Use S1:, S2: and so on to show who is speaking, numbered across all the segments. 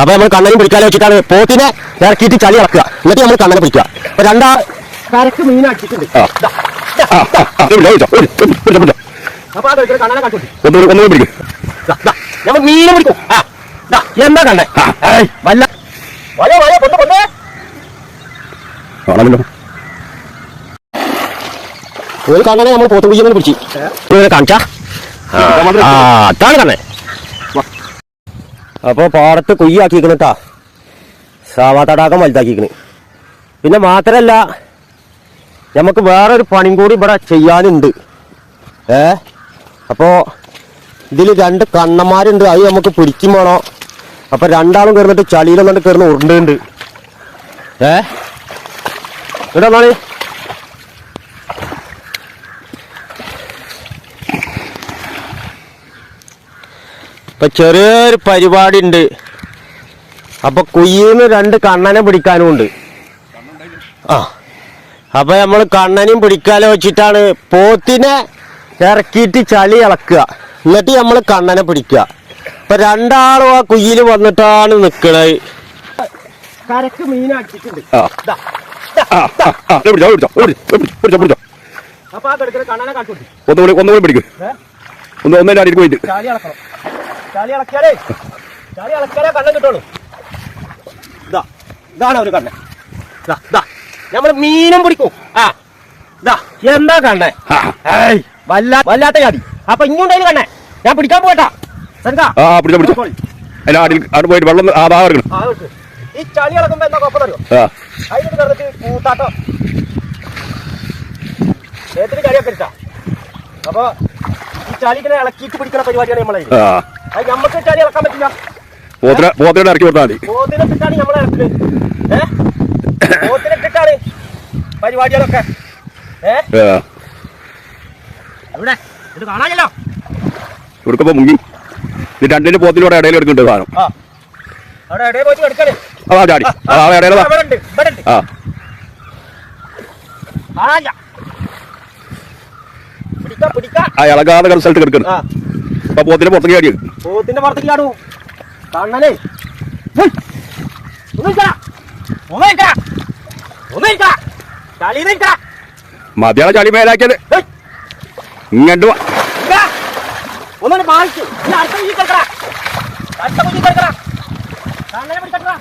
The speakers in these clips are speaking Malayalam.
S1: അപ്പൊ നമ്മൾ കണ്ണനും പിടിക്കാൻ വെച്ചിട്ടാണ് പോത്തിനെ ഇറക്കിയിട്ട് ചളി ഇറക്കുക. എന്നിട്ട് നമ്മൾ കണ്ണനെ പിടിക്കുക. അപ്പൊ രണ്ടാ കരക്ക്
S2: പിടിക്ക്.
S1: നമ്മൾ മീനെ പിടിക്കും. ദാ, എന്താ കണ്ടേ വല്ല ഒരു കണ്ണനെ നമ്മൾ പോത്തും കുഞ്ഞിനെ പിടിച്ചു. കാണിച്ചാ? അതാണ് കണ്ണേ അപ്പൊ പാടത്ത് കൊയ്യാക്കിക്കണട്ടാ. സാവാ തടാകം വലുതാക്കിക്കണ്. പിന്നെ മാത്രമല്ല നമുക്ക് വേറൊരു പണിയും കൂടി ഇവിടെ ചെയ്യാനുണ്ട്. ഏ? അപ്പോൾ ഇതിൽ രണ്ട് കണ്ണന്മാരുണ്ട് അത് നമുക്ക് പിടിക്കും വേണോ. അപ്പൊ രണ്ടാളും കയറിന്നിട്ട് ചളിയിലൊന്നും കയറുന്ന ഉരുണ്ടുണ്ട്. ഏ? ഇവിടെ വന്നാണ് ഇപ്പൊ ചെറിയൊരു പരിപാടി ഉണ്ട് അപ്പൊ കുയ്യിന്ന് രണ്ട് കണ്ണനെ പിടിക്കാനും ഉണ്ട് ആ അപ്പൊ നമ്മൾ കണ്ണനും പിടിക്കാലോ വെച്ചിട്ടാണ് പോത്തിനെ ഇറക്കിയിട്ട് ചളി ഇളക്കുക. എന്നിട്ട് നമ്മൾ കണ്ണനെ പിടിക്കുക. അപ്പൊ രണ്ടാളും ആ കുയ്യിൽ വന്നിട്ടാണ് നിക്കണേ കരക്ക്. അപ്പൊ
S2: ഒന്നുകൂടി ഒന്നുകൂടി പിടിക്ക്. ഒന്ന് ഒന്നേ അടിയിൽ പോയിട്ട്.
S1: ചാലി ഇളക്കിയാലേ. ചാലി ഇളക്കിയാലേ ചാലി അളക്കിയാലേ കണ്ണം കിട്ടുള്ളൂ. ഇതാ ഇതാണ് ഒരു കണ്ണൻ ഇതാ ഇതാ നമ്മൾ മീനും പിടിക്കും. ആ ഇതാ എന്താ കണ്ണേ? വല്ല വല്ലാത്ത ജാതി. അപ്പൊ ഇങ്ങോട്ടേലും കണ്ണേ? ഞാൻ പിടിക്കാൻ പോട്ടാ
S2: ആ പിടിച്ചോ പിടിച്ചോ. അതിന്റെ അടിയിൽ അവിടെ പോയിട്ട് വെള്ളം ആ,
S1: ഓക്കെ. ഈ ചളി ഇളക്കുമ്പോ എന്താ കുഴപ്പം അറിയോ
S2: ആ.
S1: അതിന് കിടന്നിട്ട് കൂത്താട്ടോ. ഏത്തിന് ചളിയൊക്കെ എടുത്താ അപ്പൊ ഈ ചളി ഇങ്ങനെ ഇളക്കിയിട്ട് പിടിക്കുന്ന പരിപാടിയാണ് നമ്മളെ അത് നമുക്ക് ചളി ഇളക്കാൻ പറ്റില്ല.
S2: പോത്തിനെ പോത്തിനെ ഇറക്കി കൊടുത്താൽ മതി.
S1: പോത്തിനിട്ടിട്ടാണ് നമ്മളെ ഇറക്കുന്നത് ഏ? പോത്തിനിട്ടിട്ടാണ് പരിപാടികളൊക്കെ. ഇവിടെ ഇത് കാണാനല്ലോ
S2: ഇവിടുക്കപ്പോ മുങ്ങി. ഇത് രണ്ടിന്റെ പോത്തിലൂടെ ഇടയിൽ എടുക്കുന്നുണ്ട് സാധനം.
S1: അവിടെ ഇടയിൽ പോയിട്ട് എടുക്കണേ
S2: അതാ ചാടി. അതാ ആ. ആ ഇളകാതെ സ്ഥലത്ത് കിടക്കുന്നു പോത്തിന്റെ പുറത്തേക്ക് ചാടി
S1: പോത്തിന്റെ പുറത്തേക്ക് ചാടൂ കണ്ണനെ. ഒന്ന്. ഒന്ന്. ഒന്ന്.
S2: മതിയാണ് ചളി മേലാക്കിയത്. ഇങ്ങോട്ട് വാ.
S1: നിൽക്കടാ. ഒന്നൊന്ന് മാറിക്ക്. ഇനി അടുത്ത കുഞ്ഞി കിടക്കടാ. അടുത്ത കുഞ്ഞി കിടക്കടാ. കണ്ണനെ പിടിക്കട്ടെടാ.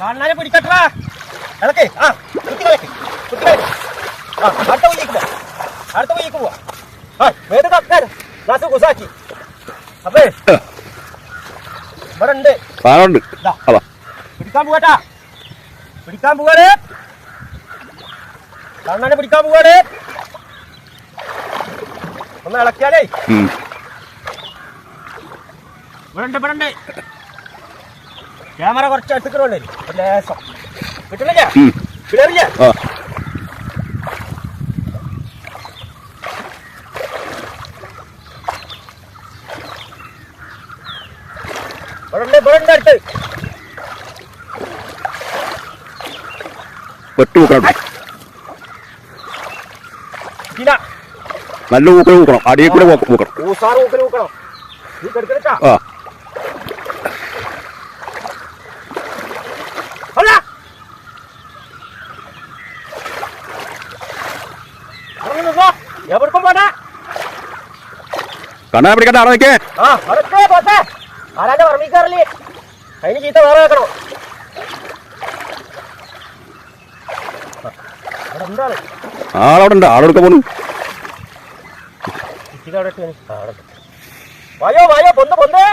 S1: കണ്ണനെ പിടിക്കട്ടെടാ. ഇളക്ക്. ആ, കുത്തി കളക്ക്. കുത്തി കളക്ക്. ആ, അടുത്ത കുഞ്ഞിക്ക് പോ. അടുത്ത കുഞ്ഞിക്ക് പോവാ.
S2: സാധനമുണ്ട്. അതാ
S1: പിടിക്കാൻ പോകട്ടാ പിടിക്കാൻ പോവാണ് കണ്ണനെ പിടിക്കാൻ പോവാണ് ഒന്ന് ഇളക്കിയാലേ
S2: ഉം.
S1: ഇവിടെ ഉണ്ട് ഇവിടെ ഉണ്ട് ക്യാമറ കുറച്ച് അടുത്തേക്കുള്ളേ ലേസം കിട്ടുന്നില്ല. കിടറില്ല
S2: ആ
S1: ഇവിടെ ഉണ്ട് ഇവിടെ ഉണ്ട് അടുത്ത്
S2: വെട്ട് ഊക്കണം നല്ല ഊക്കൽ ഊക്കണം അടിയിൽ കൂടെ ഊക്ക- ഊക്കണം. ആ. കണ്ണാ പിടിക്കട്ടെ അവിടെ നിൽക്കേ
S1: ആരാന്റെ പറമ്പിക്കാറില്ലേ അതിന് ചീത്ത വേറെ വെക്കണോ? എന്താണ്
S2: ആളവിടെ ഉണ്ട് ആളെടുക്ക
S1: പോണു. വായോ വായോ പൊന്ന് പൊന്ന്.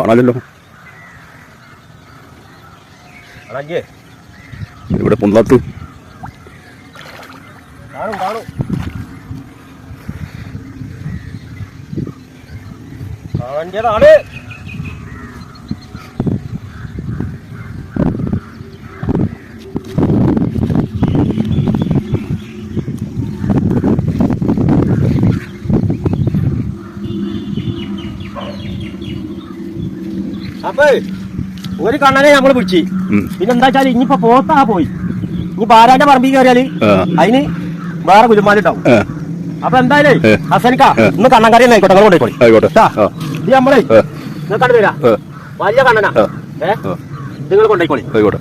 S2: ആണല്ലോ. ഇവിടെ പൊന്തത്ത്.
S1: കാണും കാണും. കാണേണ്ടതാണ് അപ്പേ ഒരു കണ്ണനെ നമ്മൾ പിടിച്ച്. പിന്നെന്താ വെച്ചാൽ ഇനിയിപ്പോ പോത്താ പോയി. ഇനി പാരാന്റെ പറമ്പിൽ
S2: കയറിയാൽ.
S1: അതിന് വേറെ ഗുലുമാലുണ്ടാവും
S2: ആ.
S1: അപ്പൊ എന്തായാലും. ഹസനിക്ക. ഇന്ന് കണ്ണൻകറി തന്നെ ആയിക്കോട്ടെ നിങ്ങൾ കൊണ്ടുപോയി
S2: ആയിക്കോട്ടെ.
S1: ഇത് നമ്മളെ നിങ്ങൾക്കാണ് വരാ. വലിയ കണ്ണനാ. ഏ. നിങ്ങൾ കൊണ്ടുപോയിക്കോളി
S2: ആയിക്കോട്ടെ.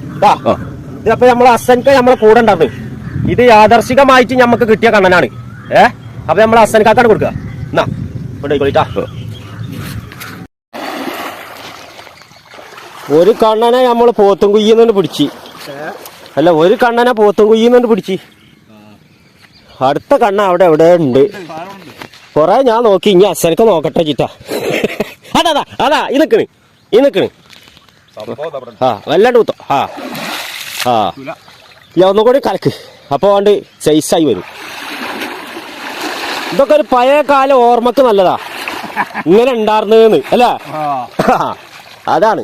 S1: നമ്മൾ ഹസനിക്ക നമ്മളെ കൂടെ ഉണ്ടായിരുന്നു. ഇത് യാദർശികമായിട്ട് നമുക്ക് കിട്ടിയ കണ്ണനാണ്. ഏ? അപ്പൊ നമ്മളെ ഹസനിക്കാക്കാണ് കൊടുക്കുക. എന്നാ കൊണ്ടുപോയിക്കോളിട്ടാ. ഒരു കണ്ണനെ നമ്മൾ പോത്തും കുയ്യുന്നുണ്ട് പിടിച്ചു. അല്ല ഒരു കണ്ണനെ പോത്തും കുയ്യുന്നുണ്ട് പിടിച്ച്. അടുത്ത കണ്ണ അവിടെ എവിടെ ഉണ്ട്? കൊറേ ഞാൻ നോക്കി ഇനി അച്ഛനൊക്കെ നോക്കട്ടെ ചിറ്റ അതാ അതാ ഈ നിക്കണ് ഈ നിക്കണ്. ആ വല്ലാണ്ട് കുത്തോ. ആ ആ. ഇല്ല ഒന്നും കൂടി കലക്ക്. അപ്പൊ അതുകൊണ്ട് സൈസായി വരും. ഇതൊക്കെ ഒരു പഴയ കാല ഓർമ്മക്ക് നല്ലതാ. ഇങ്ങനെ ഉണ്ടായിരുന്നെന്ന് അല്ല? അതാണ്.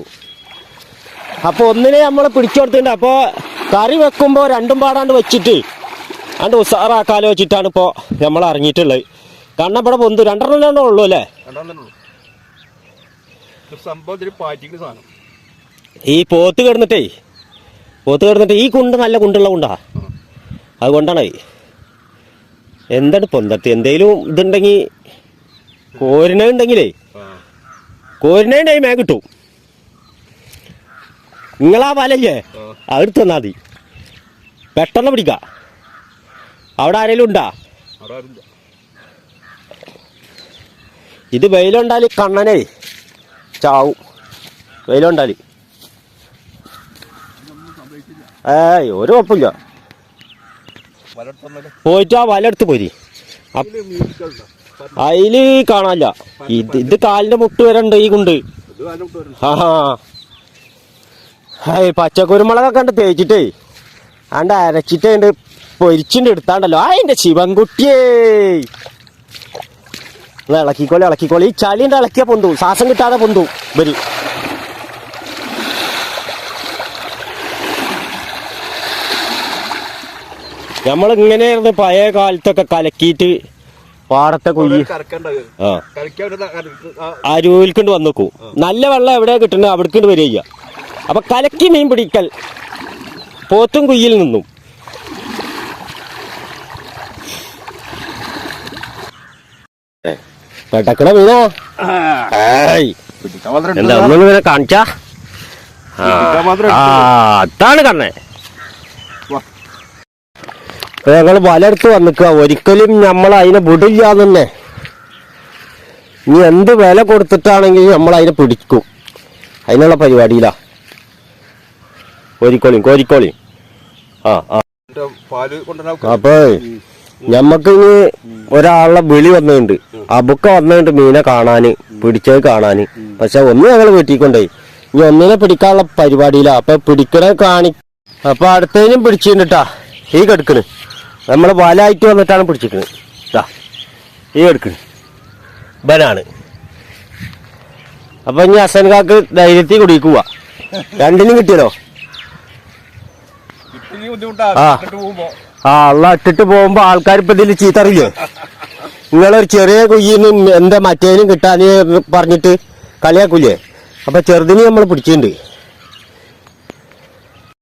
S1: അപ്പൊ ഒന്നിനെ നമ്മൾ പിടിച്ചു കൊടുത്തിട്ടുണ്ട് അപ്പൊ കറി വെക്കുമ്പോ രണ്ടും പാടാണ്ട് വെച്ചിട്ട് അണ്ട് ഉസാറാക്കാലോ വെച്ചിട്ടാണ് ഇപ്പോ നമ്മൾ അറിഞ്ഞിട്ടുള്ളത് കാരണം ഇവിടെ പൊന്തു. രണ്ടെണ്ണം ഉള്ളൂ അല്ലേ? ഈ പോത്ത് കിടന്നിട്ടേ പോത്ത് കിടന്നിട്ട് ഈ കുണ്ട് നല്ല കുണ്ടുള്ള കുണ്ടാ? അതുകൊണ്ടാണ് എന്താണ് പൊന്തത്ത് എന്തേലും ഇതുണ്ടെങ്കിൽ ഉണ്ടെങ്കിലേ കോരിന ഉണ്ടെങ്കിൽ മേ കിട്ടും. നിങ്ങളാ വലല്ലേ അത് എടുത്ത് തന്നാ മതി. പെട്ടെന്ന് പിടിക്ക. അവിടെ ആരെങ്കിലും ഉണ്ടാ? ഇത് വെയിലുണ്ടാൽ കണ്ണനെ ചാവും. വെയിലുണ്ടാൽ ഏയ് ഒരു കുഴപ്പമില്ല. പോയിട്ട് ആ വല എടുത്ത് പോരി അതിൽ കാണാല്ല ഇത് ഇത് കാലിന്റെ മുട്ട് വരെ ഉണ്ട് ഈ കുണ്ട് ആ പച്ചക്കുരുമുളകൊക്കെ കണ്ട് തേച്ചിട്ടേ. അണ്ട് അരച്ചിട്ടേ ഉണ്ട് പൊരിച്ചിട്ട് എടുത്താണ്ടല്ലോ. ആ എന്റെ ശിവൻകുട്ടിയേ. എന്നാ ഇളക്കിക്കോളി ഇളക്കിക്കോളി. ഈ ചളിന്റെ ഇളക്കിയ പൊന്തു. ശ്വാസം കിട്ടാതെ പൊന്തു വരി നമ്മൾ ഇങ്ങനെയായിരുന്നു പഴയ കാലത്തൊക്കെ കലക്കിയിട്ട് പാടത്തെ കുഴി ആ. അരുവിൽക്കൊണ്ട് വന്നേക്കും. നല്ല വെള്ളം എവിടെയാ കിട്ടുന്നത് അവിടേക്കൊണ്ട് വരിക. അപ്പൊ കലക്കി മീൻ പിടിക്കൽ പോത്തും കുയ്യിൽ നിന്നും. പെട്ടക്കണ മീനാ എന്താ ഒന്നും ഇങ്ങനെ കാണിച്ചാ? അതാണ് കണ്ണേ. ഞങ്ങൾ വലയെടുത്ത് വന്നിക്കുക ഒരിക്കലും നമ്മൾ അതിനെ വിടില്ല തന്നെ ഇനി എന്ത് വില കൊടുത്തിട്ടാണെങ്കിലും നമ്മൾ അതിനെ പിടിക്കും. അതിനുള്ള പരിപാടിയില്ല കോരിക്കോളിയും കോരിക്കോളിയും ആ അപ്പൊ ഞമ്മക്ക് ഇനി ഒരാളുടെ വിളി വന്നിട്ടുണ്ട്. അബുക്ക വന്നിട്ട് മീനെ കാണാന് പിടിച്ചത് കാണാന്. പക്ഷെ ഒന്ന് ഞങ്ങൾ വീട്ടിക്കൊണ്ടേ ഇനി ഒന്നിനെ പിടിക്കാനുള്ള പരിപാടിയില്ല. അപ്പൊ പിടിക്കണ കാണി അപ്പൊ അടുത്തതിനും പിടിച്ചിട്ടാ ഈ കെടുക്കണ്. നമ്മൾ വലായിട്ട് വന്നിട്ടാണ് പിടിച്ചിരിക്കുന്നത് ഇതാ ഈ കെടുക്കണ്. ബനാണ് അപ്പൊ ഇനി അസൻകാക്ക് ധൈര്യത്തിൽ കുടിക്കുക രണ്ടിനും കിട്ടിയല്ലോ? ആ. ആ അള്ള ഇട്ടിട്ട് പോകുമ്പോ ആൾക്കാർ ഇപ്പൊ ഇതിൽ ചീത്തറിയില്ലേ? നിങ്ങളൊരു ചെറിയ കുഴിന്നും എന്താ മറ്റേനും കിട്ടാന്ന് പറഞ്ഞിട്ട് കളിയാക്കൂലേ അപ്പൊ ചെറുതിന് നമ്മൾ പിടിച്ചിട്ടുണ്ട്.